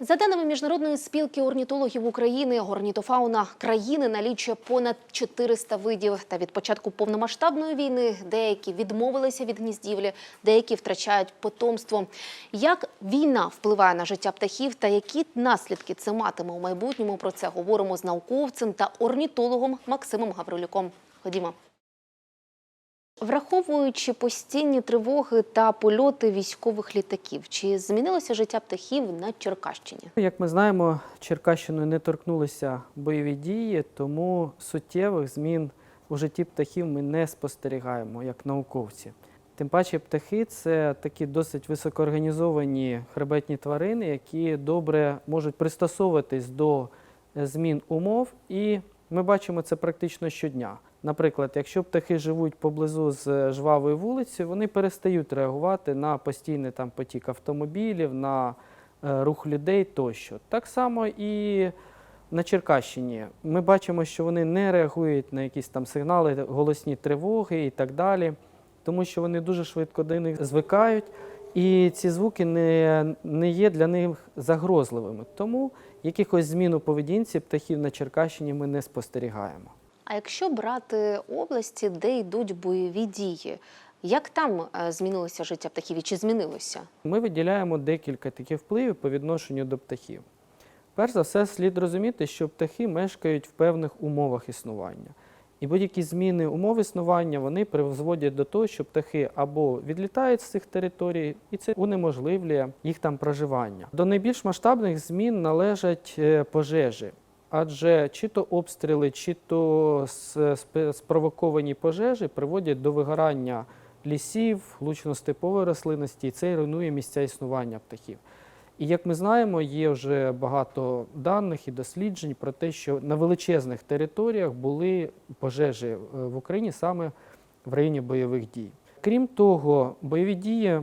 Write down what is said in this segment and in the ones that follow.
За даними міжнародної спілки орнітологів України, орнітофауна країни налічує понад 400 видів. Та від початку повномасштабної війни деякі відмовилися від гніздівлі, деякі втрачають потомство. Як війна впливає на життя птахів та які наслідки це матиме у майбутньому? Про це говоримо з науковцем та орнітологом Максимом Гаврилюком. Ходімо. Враховуючи постійні тривоги та польоти військових літаків, чи змінилося життя птахів на Черкащині? Як ми знаємо, Черкащиною не торкнулися бойові дії, тому суттєвих змін у житті птахів ми не спостерігаємо як науковці. Тим паче птахи це такі досить високоорганізовані хребетні тварини, які добре можуть пристосовуватись до е, змін умов, і ми бачимо це практично щодня. Наприклад, якщо птахи живуть поблизу з жвавою вулицею, вони перестають реагувати на постійний там потік автомобілів, на е, рух людей тощо. Так само і на Черкащині. Ми бачимо, що вони не реагують на якісь там сигнали, голосні тривоги і так далі, тому що вони дуже швидко до них звикають, і ці звуки не, не є для них загрозливими. Тому якихось змін у поведінці птахів на Черкащині ми не спостерігаємо. А якщо брати області, де йдуть бойові дії, як там е, змінилося життя птахів і чи змінилося? Ми виділяємо декілька таких впливів по відношенню до птахів. Перш за все, слід розуміти, що птахи мешкають в певних умовах існування. І будь-які зміни умов існування вони призводять до того, що птахи або відлітають з цих територій, і це унеможливлює їх там проживання. До найбільш масштабних змін належать е, пожежі. Адже чи то обстріли, чи то спровоковані пожежі приводять до вигорання лісів, лучно-степової рослинності, і це руйнує місця існування птахів. І як ми знаємо, є вже багато даних і досліджень про те, що на величезних територіях були пожежі е, в Україні саме в районі бойових дій. Крім того, бойові дії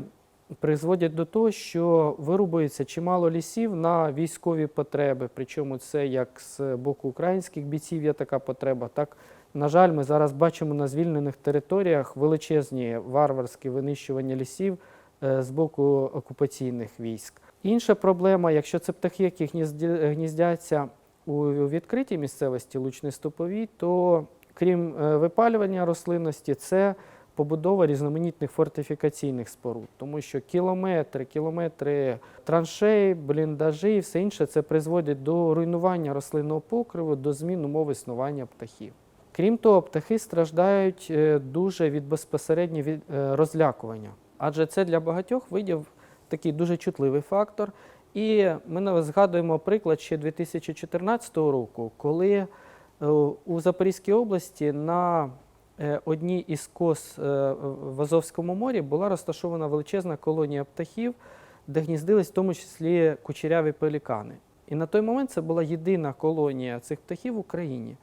призводять до того, що вирубується чимало лісів на військові потреби. Причому це як з боку українських бійців є така потреба, так на жаль, ми зараз бачимо на звільнених територіях величезні варварські винищування лісів е, з боку окупаційних військ. Інша проблема, якщо це птахи, які гніздяться у відкритій місцевості лучно-стоповій, то крім е, випалювання рослинності, це побудова різноманітних фортифікаційних споруд, тому що кілометри, кілометри траншей, бліндажі і все інше це призводить до руйнування рослинного покриву, до змін умов існування птахів. Крім того, птахи страждають е, дуже від безпосередньо е, розлякування, адже це для багатьох видів такий дуже чутливий фактор. І ми згадуємо приклад ще 2014 року, коли е, у Запорізькій області на одній із кос е, в Азовському морі була розташована величезна колонія птахів, де гніздились в тому числі кучеряві пелікани. І на той момент це була єдина колонія цих птахів в Україні.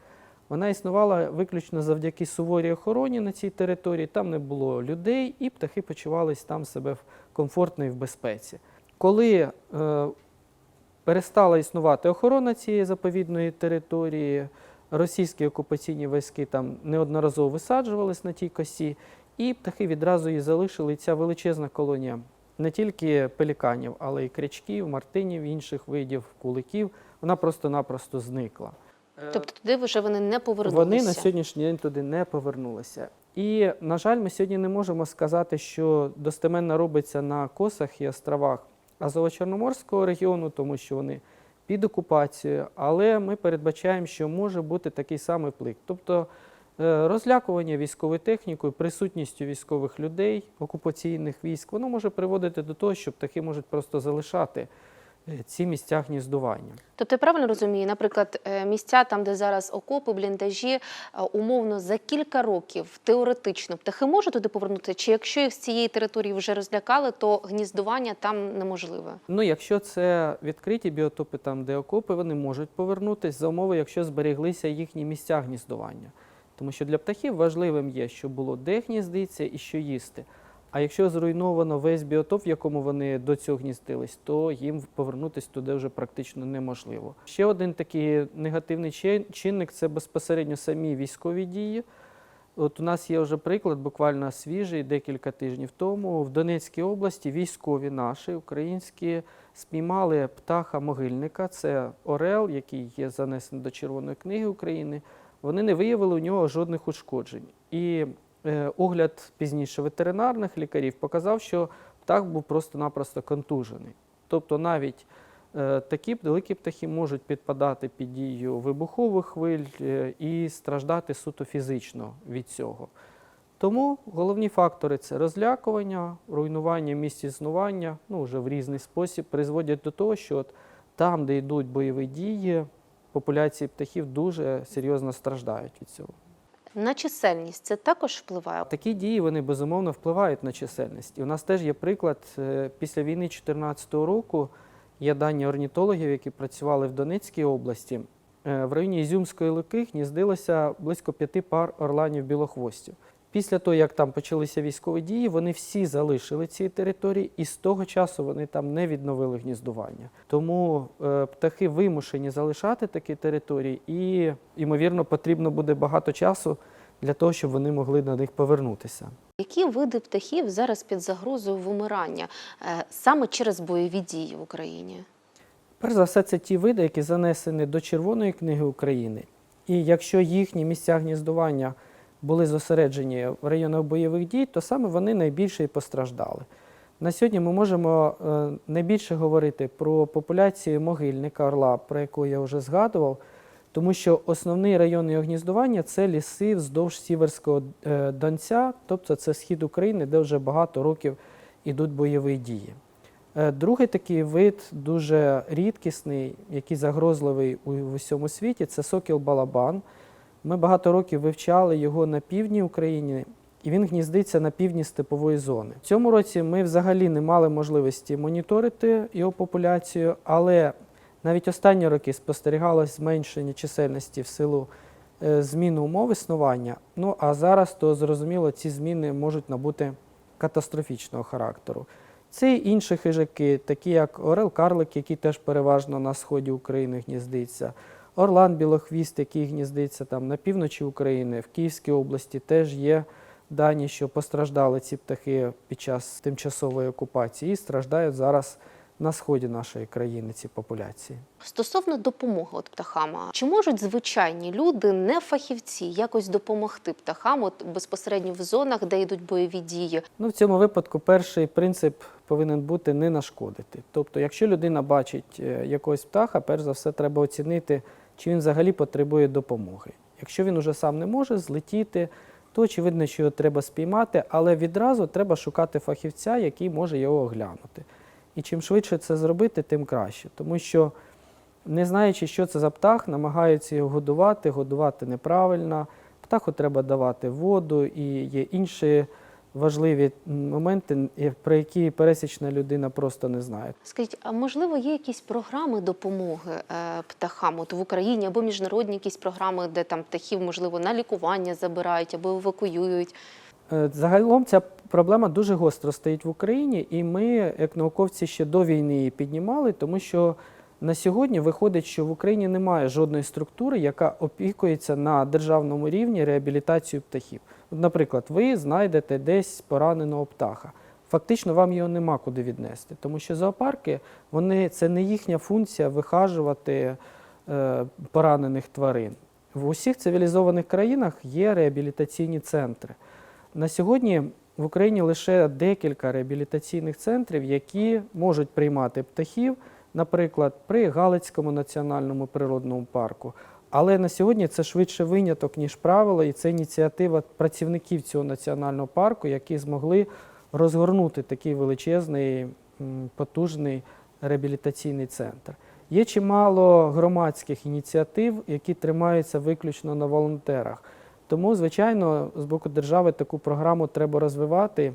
Вона існувала виключно завдяки суворій охороні на цій території. Там не було людей, і птахи почувались там себе комфортно і в безпеці. Коли е, перестала існувати охорона цієї заповідної території, російські окупаційні військи там неодноразово висаджувались на тій косі, і птахи відразу її залишили. І ця величезна колонія не тільки пеліканів, але й крячків, мартинів, інших видів, куликів, вона просто-напросто зникла. Тобто туди вже вони не повернулися. Вони на сьогоднішній день туди не повернулися. І, на жаль, ми сьогодні не можемо сказати, що достеменно робиться на косах і островах Азово-Чорноморського регіону, тому що вони під окупацією, але ми передбачаємо, що може бути такий самий плик. Тобто е, розлякування військовою технікою, присутністю військових людей, окупаційних військ, воно може приводити до того, що птахи можуть просто залишати ці місця гніздування. Тобто я правильно розумію, наприклад, е, місця там, де зараз окопи, бліндажі, е, умовно за кілька років теоретично птахи можуть туди повернутися? Чи якщо їх з цієї території вже розлякали, то гніздування там неможливе? Ну, якщо це відкриті біотопи, там де окопи, вони можуть повернутися за умови, якщо збереглися їхні місця гніздування. Тому що для птахів важливим є, що було де гніздиться і що їсти. А якщо зруйновано весь біотоп, в якому вони до цього гніздились, то їм повернутися туди вже практично неможливо. Ще один такий негативний чинник це безпосередньо самі військові дії. От у нас є вже приклад, буквально свіжий, декілька тижнів тому. В Донецькій області військові наші, українські, спіймали птаха могильника, це Орел, який є занесений до Червоної книги України. Вони не виявили у нього жодних ушкоджень. І огляд пізніше ветеринарних лікарів показав, що птах був просто-напросто контужений. Тобто навіть е, такі великі птахи можуть підпадати під дію вибухових хвиль е, і страждати суто фізично від цього. Тому головні фактори це розлякування, руйнування місць існування, ну вже в різний спосіб, призводять до того, що от там, де йдуть бойові дії, популяції птахів дуже серйозно страждають від цього. На чисельність це також впливає. Такі дії вони безумовно впливають на чисельність. І у нас теж є приклад е, після війни 2014 року. Є дані орнітологів, які працювали в Донецькій області. Е, В районі Ізюмської Луки гніздилося близько п'яти пар орланів білохвостів. Після того, як там почалися військові дії, вони всі залишили ці території, і з того часу вони там не відновили гніздування. Тому е, птахи вимушені залишати такі території, і, ймовірно, потрібно буде багато часу для того, щоб вони могли на них повернутися. Які види птахів зараз під загрозою вимирання е, саме через бойові дії в Україні? Перш за все, це ті види, які занесені до Червоної книги України. І якщо їхні місця гніздування були зосереджені в районах бойових дій, то саме вони найбільше і постраждали. На сьогодні ми можемо е, найбільше говорити про популяцію могильника орла, про яку я вже згадував, тому що основний район його гніздування це ліси вздовж Сіверського е, Донця, тобто це схід України, де вже багато років ідуть бойові дії. Е, Другий такий вид дуже рідкісний, який загрозливий у в усьому світі, це сокіл балабан. Ми багато років вивчали його на півдні України, і він гніздиться на півдні степової зони. В цьому році ми взагалі не мали можливості моніторити його популяцію, але навіть останні роки спостерігалось зменшення чисельності в силу е, зміни умов існування. Ну а зараз, то зрозуміло, ці зміни можуть набути катастрофічного характеру. Це й інші хижаки, такі як орел-карлик, який теж переважно на сході України гніздиться, орлан білохвіст, який гніздиться там на півночі України, в Київській області теж є дані, що постраждали ці птахи під час тимчасової окупації і страждають зараз на сході нашої країни ці популяції. Стосовно допомоги от птахам, чи можуть звичайні люди, не фахівці, якось допомогти птахам от безпосередньо в зонах, де йдуть бойові дії? Ну, в цьому випадку перший принцип повинен бути не нашкодити. Тобто, якщо людина бачить е, якогось птаха, перш за все треба оцінити, чи він взагалі потребує допомоги. Якщо він уже сам не може злетіти, то очевидно, що його треба спіймати, але відразу треба шукати фахівця, який може його оглянути. І чим швидше це зробити, тим краще. Тому що, не знаючи, що це за птах, намагаються його годувати, годувати неправильно. Птаху треба давати воду і є інші важливі моменти, про які пересічна людина просто не знає. Скажіть, а можливо, є якісь програми допомоги е, птахам от в Україні або міжнародні якісь програми, де там птахів, можливо, на лікування забирають або евакуюють? Е, Загалом ця проблема дуже гостро стоїть в Україні, і ми, як науковці, ще до війни її піднімали, тому що на сьогодні виходить, що в Україні немає жодної структури, яка опікується на державному рівні реабілітацією птахів. Наприклад, ви знайдете десь пораненого птаха. Фактично вам його нема куди віднести, тому що зоопарки вони це не їхня функція вихажувати е, поранених тварин. В усіх цивілізованих країнах є реабілітаційні центри. На сьогодні в Україні лише декілька реабілітаційних центрів, які можуть приймати птахів, наприклад, при Галицькому національному природному парку. Але на сьогодні це швидше виняток, ніж правило, і це ініціатива працівників цього національного парку, які змогли розгорнути такий величезний, потужний реабілітаційний центр. Є чимало громадських ініціатив, які тримаються виключно на волонтерах. Тому, звичайно, з боку держави таку програму треба розвивати,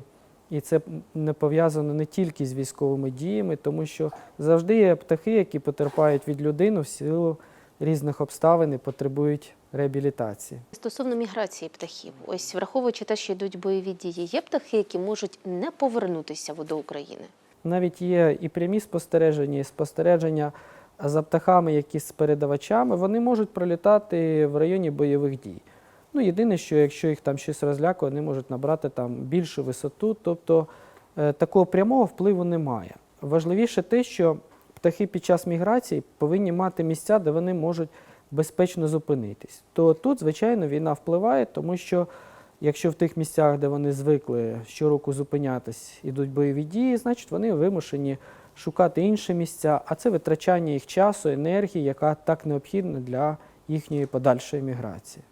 і це не пов'язано не тільки з військовими діями, тому що завжди є птахи, які потерпають від людини в силу різних обставин і потребують реабілітації. Стосовно міграції птахів, ось враховуючи те, що йдуть бойові дії, є птахи, які можуть не повернутися до України. Навіть є і прямі спостереження, і спостереження за птахами, які з передавачами, вони можуть пролітати в районі бойових дій. Ну, єдине, що якщо їх там щось розлякує, вони можуть набрати там більшу висоту, тобто е, такого прямого впливу немає. Важливіше те, що птахи під час міграції повинні мати місця, де вони можуть безпечно зупинитись. То тут, звичайно, війна впливає, тому що якщо в тих місцях, де вони звикли щороку зупинятись, ідуть бойові дії, значить вони вимушені шукати інші місця, а це витрачання їх часу, енергії, яка так необхідна для їхньої подальшої міграції.